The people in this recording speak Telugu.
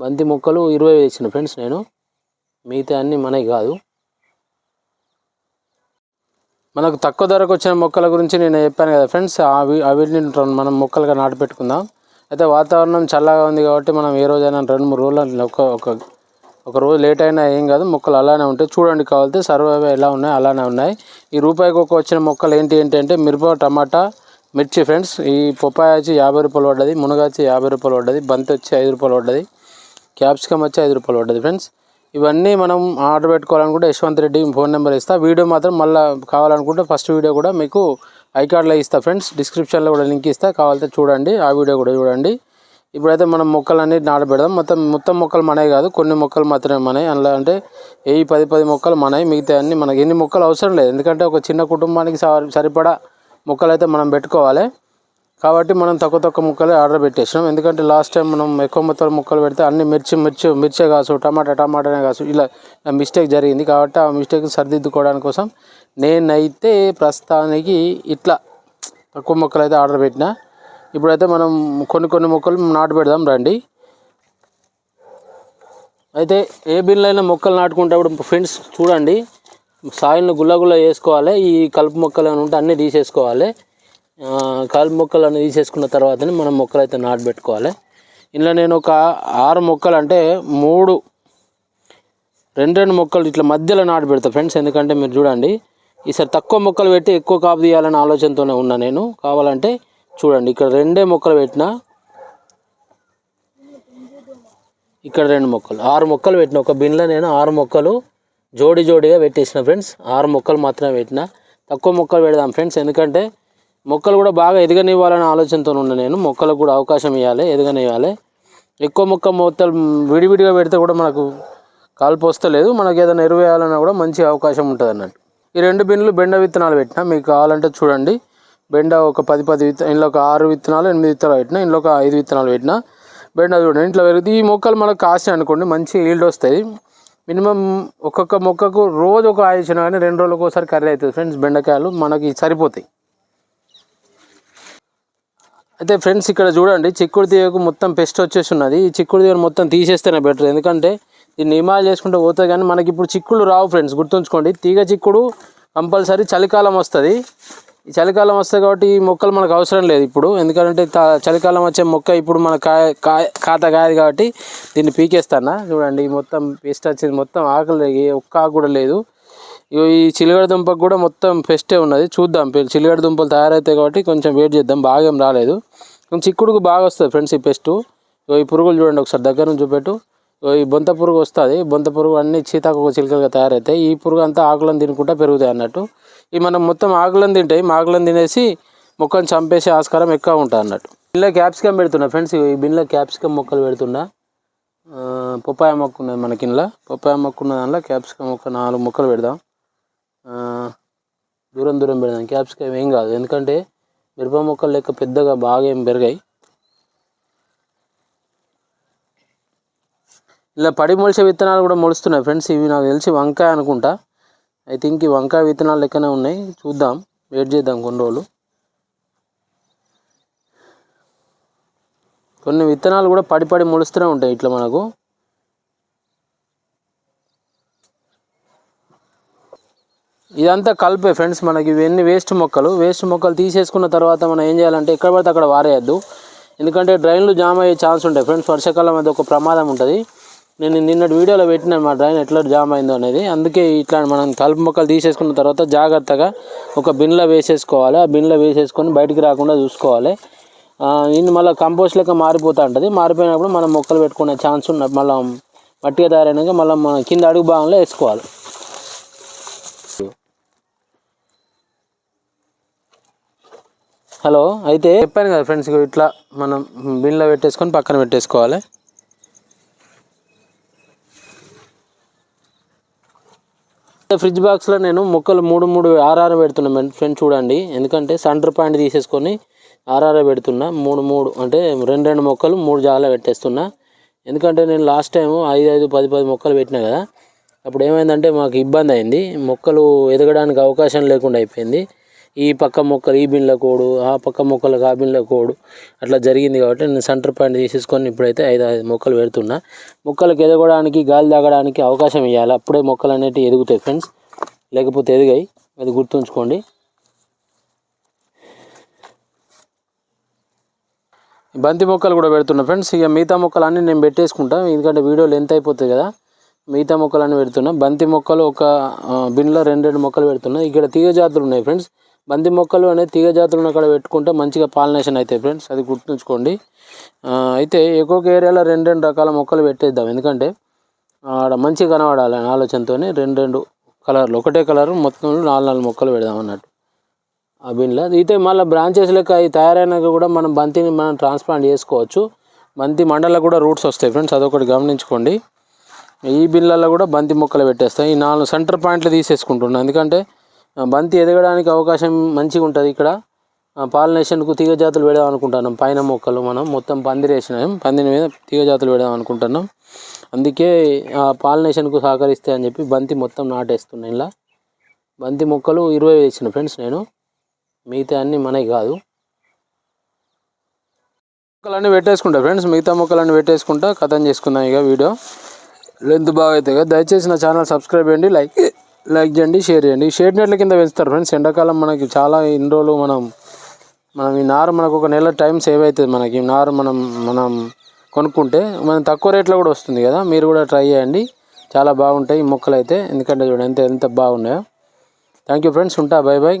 బంతి మొక్కలు ఇరవై వేసిన ఫ్రెండ్స్ నేను. మిగతా అన్నీ మనవి కాదు. మనకు తక్కువ ధరకు వచ్చిన మొక్కల గురించి నేను చెప్పాను కదా ఫ్రెండ్స్. అవి అవిటిని మనం మొక్కలుగా నాటు పెట్టుకుందాం. అయితే వాతావరణం చల్లగా ఉంది కాబట్టి మనం ఏ రోజైనా రెండు మూడు రోజులు ఒక ఒక ఒక రోజు లేట్ అయినా ఏం కాదు. మొక్కలు అలానే ఉంటాయి. చూడండి కావాలంటే సర్వైవ్ ఎలా ఉన్నాయి అలానే ఉన్నాయి. ఈ రూపాయికి ఒక వచ్చిన మొక్కలు ఏంటి ఏంటి అంటే మిరప టమాటా మిర్చి ఫ్రెండ్స్. ఈ పొప్పాయ వచ్చి యాభై రూపాయలు పడ్డది మునగ వచ్చి యాభై రూపాయలు పడ్డది బంతి వచ్చి ఐదు రూపాయలు పడ్డది. క్యాప్సికమ్ వచ్చి ఐదు రూపాయలు పడ్డది ఫ్రెండ్స్. ఇవన్నీ మనం ఆర్డర్ పెట్టుకోవాలనుకుంటే యశ్వంత్ రెడ్డి ఫోన్ నెంబర్ ఇస్తా. వీడియో మాత్రం మళ్ళీ కావాలనుకుంటే ఫస్ట్ వీడియో కూడా మీకు ఐ కార్డ్లో ఇస్తా ఫ్రెండ్స్. డిస్క్రిప్షన్లో కూడా లింక్ ఇస్తా. కావాలంటే చూడండి ఆ వీడియో కూడా చూడండి. ఇప్పుడైతే మనం మొక్కలన్నీ నాటబెడదాం మొత్తం మొత్తం మొక్కలు మనవి కాదు కొన్ని మొక్కలు మాత్రమే మనవి. అందులో అంటే ఏ పది పది మొక్కలు మనవి. మిగతా అన్ని మనకి ఎన్ని మొక్కలు అవసరం లేదు. ఎందుకంటే ఒక చిన్న కుటుంబానికి స- సరిపడా మొక్కలు అయితే మనం పెట్టుకోవాలి. కాబట్టి మనం తక్కువ తక్కువ ముక్కలే ఆర్డర్ పెట్టేసినాం. ఎందుకంటే లాస్ట్ టైం మనం ఎక్కువ మొత్తం ముక్కలు పెడితే అన్ని మిర్చి మిర్చి మిర్చే కాసు టమాటా టమాటానే కాసు ఇలా మిస్టేక్ జరిగింది. కాబట్టి ఆ మిస్టేక్ సరిదిద్దుకోవడానికి కోసం నేనైతే ప్రస్తుతానికి ఇట్లా తక్కువ మొక్కలు అయితే ఆర్డర్ పెట్టిన. ఇప్పుడైతే మనం కొన్ని కొన్ని మొక్కలు నాటు పెడదాం రండి. అయితే ఏ బిన్లైనా మొక్కలు నాటుకుంటప్పుడు ఫ్రెండ్స్ చూడండి సాయిల్ని గుల్లగుల్ల వేసుకోవాలి ఈ కలుపు మొక్కలు ఏమైనా ఉంటే అన్నీ తీసేసుకోవాలి. కాలు కలుపు మొక్కలు అన్నీ తీసేసుకున్న తర్వాతనే మనం మొక్కలు అయితే నాటు పెట్టుకోవాలి ఇందులో నేను ఒక ఆరు మొక్కలు అంటే మూడు రెండు రెండు మొక్కలు ఇట్లా మధ్యలో నాటు పెడతా ఫ్రెండ్స్. ఎందుకంటే మీరు చూడండి ఈసారి తక్కువ మొక్కలు పెట్టి ఎక్కువ కాపు తీయాలనే ఆలోచనతోనే ఉన్నా నేను. కావాలంటే చూడండి ఇక్కడ రెండే మొక్కలు పెట్టినా ఇక్కడ రెండు మొక్కలు ఆరు మొక్కలు పెట్టిన. ఒక బిన్లో నేను ఆరు మొక్కలు జోడి జోడిగా పెట్టేసిన ఫ్రెండ్స్. ఆరు మొక్కలు మాత్రమే పెట్టిన. తక్కువ మొక్కలు పెడదాం ఫ్రెండ్స్. ఎందుకంటే మొక్కలు కూడా బాగా ఎదగనివ్వాలనే ఆలోచనతో ఉన్నాను నేను. మొక్కలకు కూడా అవకాశం ఇవ్వాలి ఎదగనివ్వాలి. ఎక్కువ మొక్క మొత్తలు విడివిడిగా పెడితే కూడా మనకు కాల్పు వస్తలేదు. మనకి ఏదైనా ఎరువు వేయాలన్నా కూడా మంచి అవకాశం ఉంటుంది అన్నట్టు. ఈ రెండు బిన్లు బెండ విత్తనాలు పెట్టిన మీకు కావాలంటే చూడండి. బెండ ఒక పది పది విత్త ఇంట్లో ఒక ఆరు విత్తనాలు ఎనిమిది విత్తనాలు పెట్టిన ఇంట్లో ఒక ఐదు విత్తనాలు పెట్టిన బెండ చూడండి. ఇంట్లో పెరుగుతుంది ఈ మొక్కలు మనకు కాసిన అనుకోండి మంచి ఈల్డ్ వస్తాయి. మినిమం ఒక్కొక్క మొక్కకు రోజు ఒక ఆయుష్ కానీ రెండు రోజులకు ఒకసారి కర్రీ అవుతుంది. ఫ్రెండ్స్ బెండకాయలు మనకి సరిపోతాయి. అయితే ఫ్రెండ్స్ ఇక్కడ చూడండి చిక్కుడు తీగకు మొత్తం పెస్ట్ వచ్చేసి ఉన్నది. ఈ చిక్కుడు తీగను మొత్తం తీసేస్తేనే బెటర్ ఎందుకంటే దీన్ని నిమాలు చేసుకుంటే పోతుంది కానీ మనకి ఇప్పుడు చిక్కుళ్ళు రావు ఫ్రెండ్స్ గుర్తుంచుకోండి. తీగ చిక్కుడు కంపల్సరీ చలికాలం వస్తుంది. ఈ చలికాలం వస్తుంది కాబట్టి ఈ మొక్కలు మనకు అవసరం లేదు ఇప్పుడు. ఎందుకంటే త- చలికాలం వచ్చే మొక్క ఇప్పుడు మన కాయ కాయ ఖాత కాయదు కాబట్టి దీన్ని పీకేస్తానా? చూడండి మొత్తం పెస్ట్ వచ్చింది మొత్తం ఆకలి ఒక్క ఆకు కూడా లేదు. ఈ చిలగడ దుంపకు కూడా మొత్తం పెస్టే ఉన్నది. చూద్దాం. పె- చిలగడ దుంపలు తయారవుతాయి కాబట్టి కొంచెం వెయిట్ చేద్దాం. బాగా ఏం రాలేదు చిక్కుడుకు బాగా వస్తుంది ఫ్రెండ్స్ ఈ పెస్ట్ ఇగో ఈ పురుగులు చూడండి ఒకసారి దగ్గర నుంచి చూపెట్టు. ఈ బొంత పురుగు వస్తుంది. బొంత పురుగు అన్ని చీతాకు చిలుకలుగా తయారవుతాయి ఈ పురుగు అంతా ఆకులను తినుకుంటా పెరుగుతాయి అన్నట్టు. ఈ మనం మొత్తం ఆకులను తింటాయి ఆకులను తినేసి మొక్కను చంపేసే ఆస్కారం ఎక్కువ ఉంటుంది అన్నట్టు. బిన్లో క్యాప్సికమ్ పెడుతున్నా ఫ్రెండ్స్ ఈ బిన్లో క్యాప్సికమ్ మొక్కలు పెడుతున్నా. పొప్పాయ మొక్క ఉన్నది మనకి ఇంట్లో పొప్పాయ మొక్క ఉన్న దానిలో క్యాప్సికమ్ మొక్క నాలుగు మొక్కలు పెడదాం. దూరం దూరం పెడదాం. క్యాప్సికమ్ ఏం కాదు. ఎందుకంటే మిరప మొక్కలు లెక్క పెద్దగా బాగా ఏం పెరిగాయి. ఇలా పడి మొలిచే విత్తనాలు కూడా మొలుస్తున్నాయి ఫ్రెండ్స్. ఇవి నాకు తెలిసి వంకాయ అనుకుంటా. ఐ థింక్ ఈ వంకాయ విత్తనాలు లెక్కనే ఉన్నాయి. చూద్దాం. వెయిట్ చేద్దాం కొన్ని రోజులు. కొన్ని విత్తనాలు కూడా పడి పడి మొలుస్తూనే ఉంటాయి ఇట్లా మనకు. ఇదంతా కలిపే ఫ్రెండ్స్ మనకి ఇవన్నీ వేస్ట్ మొక్కలు. వేస్ట్ మొక్కలు తీసేసుకున్న తర్వాత మనం ఏం చేయాలంటే ఎక్కడ పడితే అక్కడ వారేయద్దు. ఎందుకంటే డ్రైన్లు జామ్ అయ్యే ఛాన్స్ ఉంటాయి ఫ్రెండ్స్ వర్షాకాలం అది ఒక ప్రమాదం ఉంటుంది. నేను నిన్నటి వీడియోలో పెట్టినాను మా డ్రైన్ ఎట్లా జామ్ అయిందో అనేది. అందుకే ఇట్లా మనం కలుపు మొక్కలు తీసేసుకున్న తర్వాత జాగ్రత్తగా ఒక బిన్లో వేసేసుకోవాలి. ఆ బిన్లో వేసేసుకొని బయటికి రాకుండా చూసుకోవాలి. ఆ, ఇది మళ్ళీ కంపోస్ట్ లెక్క మారిపోతూ ఉంటుంది. మారిపోయినప్పుడు మనం మొక్కలు పెట్టుకునే ఛాన్స్ ఉన్న మళ్ళీ మట్టిగా తయారైనాక మళ్ళీ మనం కింద అడుగు భాగంలో వేసుకోవాలి. హలో అయితే చెప్పాను కదా ఫ్రెండ్స్ ఇట్లా మనం బిన్లో పెట్టేసుకొని పక్కన పెట్టేసుకోవాలి. ఫ్రిడ్జ్ బాక్స్లో నేను మొక్కలు మూడు మూడు ఆర్ఆర్ పెడుతున్నా ఫ్రెండ్స్ చూడండి. ఎందుకంటే సెంటర్ పాయింట్ తీసేసుకొని ఆర్ఆర్ పెడుతున్నా మూడు మూడు అంటే రెండు రెండు మొక్కలు మూడు జాగాలో పెట్టేస్తున్నా. ఎందుకంటే నేను లాస్ట్ టైం ఐదు ఐదు పది పది మొక్కలు పెట్టినా కదా అప్పుడు ఏమైందంటే మాకు ఇబ్బంది అయింది. మొక్కలు ఎదగడానికి అవకాశం లేకుండా అయిపోయింది. ఈ పక్క మొక్కలు ఈ బిన్ల కోడు ఆ పక్క మొక్కలకు ఆ బిన్ల కోడు. అట్లా జరిగింది కాబట్టి నేను సెంటర్ పాయింట్ తీసేసుకొని ఇప్పుడైతే ఐదు ఐదు మొక్కలు పెడుతున్నా. మొక్కలకు ఎదగడానికి గాలి తాగడానికి అవకాశం ఇవ్వాలి అప్పుడే మొక్కలు అనేటివి ఎదుగుతాయి ఫ్రెండ్స్. లేకపోతే ఎదిగాయి. అది గుర్తుంచుకోండి. బంతి మొక్కలు కూడా పెడుతున్నా ఫ్రెండ్స్. ఇక మిగతా మొక్కలు అన్నీ నేను పెట్టేసుకుంటా. ఎందుకంటే వీడియో లెంత్ అయిపోతుంది కదా. మిగతా మొక్కలు అన్నీ పెడుతున్నా. బంతి మొక్కలు ఒక బిన్లో రెండు రెండు మొక్కలు పెడుతున్నా. ఇక్కడ తీగ జాతులు ఉన్నాయి ఫ్రెండ్స్. బంతి మొక్కలు అనే తీగ జాతులను అక్కడ పెట్టుకుంటే మంచిగా పాలినేషన్ అవుతాయి ఫ్రెండ్స్. అది గుర్తుంచుకోండి. అయితే ఒక్కొక్క ఏరియాలో రెండు రెండు రకాల మొక్కలు పెట్టేద్దాం. ఎందుకంటే ఆడ మంచిగా కనబడాలని ఆలోచనతో రెండు రెండు కలర్లు ఒకటే కలర్ మొత్తం నాలుగు నాలుగు మొక్కలు పెడదాం అన్నట్టు. ఆ బిన్లో. అయితే మళ్ళీ బ్రాంచెస్ లెక్క అవి తయారైనాక కూడా మనం బంతిని మనం ట్రాన్స్ప్లాంట్ చేసుకోవచ్చు. బంతి మండల కూడా రూట్స్ వస్తాయి ఫ్రెండ్స్. అదొకటి గమనించుకోండి. ఈ బిన్లలో కూడా బంతి మొక్కలు పెట్టేస్తాయి. ఈ నాలుగు సెంటర్ పాయింట్లు తీసేసుకుంటున్నాను ఎందుకంటే బంతి ఎదగడానికి అవకాశం మంచిగా ఉంటుంది ఇక్కడ. పాలినేషన్కు తీగ జాతులు పెడదాం అనుకుంటున్నాం. పైన మొక్కలు మనం మొత్తం పందిరి వేసినాం. పందిరి మీద తీగ జాతులు పెడదాం అనుకుంటున్నాం. అందుకే ఆ పాలినేషన్కు సహకరిస్తే అని చెప్పి బంతి మొత్తం నాటేస్తున్నాను ఇలా. బంతి మొక్కలు ఇరవై వేసిన ఫ్రెండ్స్ నేను. మిగతా అన్నీ మనవి కాదు. మొక్కలన్నీ పెట్టేసుకుంటా ఫ్రెండ్స్. మిగతా మొక్కలన్నీ పెట్టేసుకుంటా కథం చేసుకుందాం ఇక వీడియో. లెంత్ బాగా అవుతుంది కదా. దయచేసి నా ఛానల్ సబ్స్క్రైబ్ చేయండి. లైక్ లైక్ చేయండి షేర్ చేయండి. షేడ్ నెట్ల కింద పెంచుతారు ఫ్రెండ్స్ ఎండాకాలం మనకి చాలా ఇన్ని రోజులు మనం మనం ఈ నారు మనకు ఒక నెల టైం సేవ్ అవుతుంది మనకి. ఈ నారు మనం మనం కొనుక్కుంటే మనం తక్కువ రేట్లో కూడా వస్తుంది కదా. మీరు కూడా ట్రై చేయండి. చాలా బాగుంటాయి ఈ మొక్కలు అయితే. ఎందుకంటే చూడండి ఎంత ఎంత బాగున్నాయో. థ్యాంక్ యూ ఫ్రెండ్స్ ఉంటా బాయ్ బాయ్